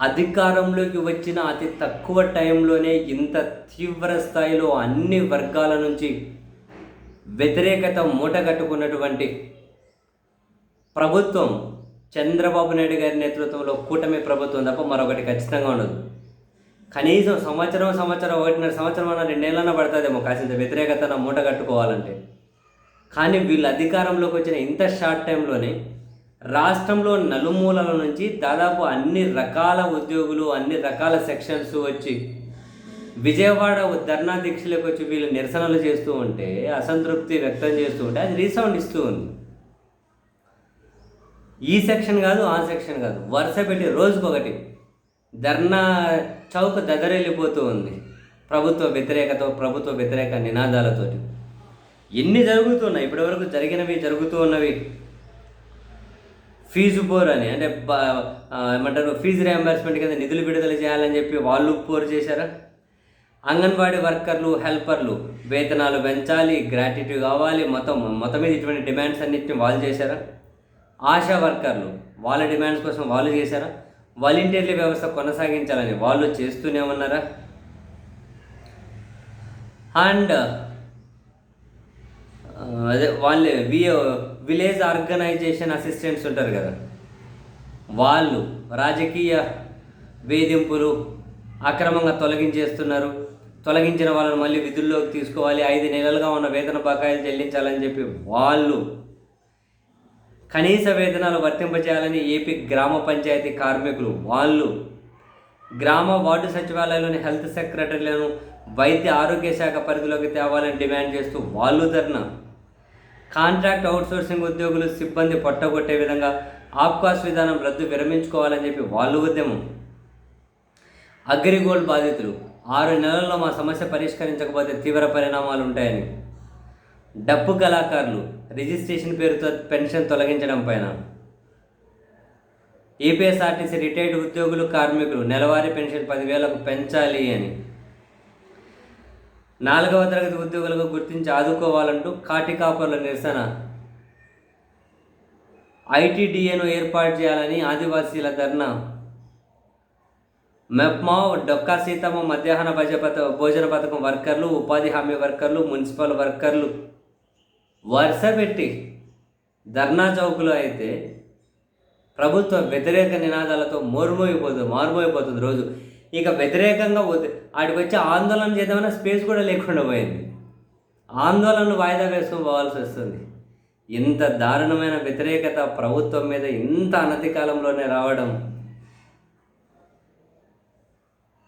అధికారంలోకి వచ్చిన అతి తక్కువ టైంలోనే ఇంత తీవ్ర స్థాయిలో అన్ని వర్గాల నుంచి వ్యతిరేకత మూటగట్టుకున్నటువంటి ప్రభుత్వం చంద్రబాబు నాయుడు గారి నేతృత్వంలో కూటమి ప్రభుత్వం తప్ప మరొకటి ఖచ్చితంగా ఉండదు. కనీసం సంవత్సరం సంవత్సరం ఒకటిన్నర సంవత్సరం అన్న నెలన పడుతుందేమో కాసింత వ్యతిరేకతను మూట కట్టుకోవాలంటే. కానీ వీళ్ళు అధికారంలోకి వచ్చిన ఇంత షార్ట్ టైంలోనే రాష్ట్రంలో నలుమూలల నుంచి దాదాపు అన్ని రకాల ఉద్యోగులు అన్ని రకాల సెక్షన్స్ వచ్చి విజయవాడ ధర్నా దీక్షలకు వచ్చి వీళ్ళు నిరసనలు చేస్తూ ఉంటే అసంతృప్తి వ్యక్తం చేస్తూ ఉంటే అది రీసౌండ్ ఇస్తూ ఉంది. ఈ సెక్షన్ కాదు ఆ సెక్షన్ కాదు వరుస పెట్టి రోజుకొకటి ధర్నా చౌక దదరెళ్ళిపోతూ ఉంది. ప్రభుత్వ వ్యతిరేకత ప్రభుత్వ వ్యతిరేక నినాదాలతోటి. ఎన్ని జరుగుతున్నాయి? ఇప్పటివరకు జరిగినవి జరుగుతూ ఉన్నవి. ఫీజు పోర్ అని. అంటే ఏమంటారు ఫీజు రియంబర్స్మెంట్ కింద నిధులు విడుదల చేయాలని చెప్పి వాళ్ళు పోరు చేశారా? అంగన్వాడీ వర్కర్లు హెల్పర్లు వేతనాలు పెంచాలి గ్రాట్యుటీ కావాలి మొత్తం మొత్తం మీద ఇటువంటి డిమాండ్స్ అన్నిటిని వాళ్ళు చేశారా? ఆశా వర్కర్లు వాళ్ళ డిమాండ్స్ కోసం వాళ్ళు చేశారా? వాలంటీర్ల వ్యవస్థ కొనసాగించాలని వాళ్ళు చేస్తూనే ఉన్నారా? అండ్ అదే వాళ్ళే వి విలేజ్ ఆర్గనైజేషన్ అసిస్టెంట్స్ ఉంటారు కదా. వాళ్ళు రాజకీయ వేధింపులు అక్రమంగా తొలగించేస్తున్నారు. తొలగించిన వాళ్ళని మళ్ళీ విధుల్లోకి తీసుకోవాలి. ఐదు నెలలుగా ఉన్న వేతన బకాయిలు చెల్లించాలని చెప్పి వాళ్ళు కనీస వేతనాలు వర్తింపచేయాలని ఏపీ గ్రామ పంచాయతీ కార్మికులు వాళ్ళు గ్రామ వార్డు సచివాలయంలోని హెల్త్ సెక్రటరీలను వైద్య ఆరోగ్య శాఖ పరిధిలోకి తేవాలని డిమాండ్ చేస్తూ వాళ్ళు ధర్నా. కాంట్రాక్ట్ అవుట్సోర్సింగ్ ఉద్యోగులు సిబ్బంది పొట్టగొట్టే విధంగా ఆప్కాస్ విధానం రద్దు విరమించుకోవాలని చెప్పి వాళ్ళు ఉద్యమం. అగ్రిగోల్డ్ బాధితులు ఆరు నెలల్లో మా సమస్య పరిష్కరించకపోతే తీవ్ర పరిణామాలు ఉంటాయని. డప్పు కళాకారులు రిజిస్ట్రేషన్ పేరుతో పెన్షన్ తొలగించడం పైన. ఏపీఎస్ఆర్టీసీ రిటైర్డ్ ఉద్యోగులు కార్మికులు నెలవారీ పెన్షన్ పదివేలకు పెంచాలి అని. నాలుగవ తరగతి ఉద్యోగులకు గుర్తించి ఆదుకోవాలంటూ కాటికాపర్ల నిరసన. ఐటీడీఏను ఏర్పాటు చేయాలని ఆదివాసీల ధర్నా. మెప్మా డొక్కా సీతమ్మ మధ్యాహ్న భజ భోజన పథకం వర్కర్లు ఉపాధి హామీ వర్కర్లు మున్సిపల్ వర్కర్లు. వరుస పెట్టి ధర్నా చౌకులో అయితే ప్రభుత్వ వ్యతిరేక నినాదాలతో మోరుమోయిపోతుంది మారుమోయిపోతుంది రోజు. ఇక వ్యతిరేకంగా వద్దు- ఆడికి వచ్చి ఆందోళన చేద్దామన్న స్పేస్ కూడా లేకుండా పోయింది. ఆందోళనలు వాయిదా వేసుకొని పోవాల్సి వస్తుంది. ఇంత దారుణమైన వ్యతిరేకత ప్రభుత్వం మీద ఇంత అనతి కాలంలోనే రావడం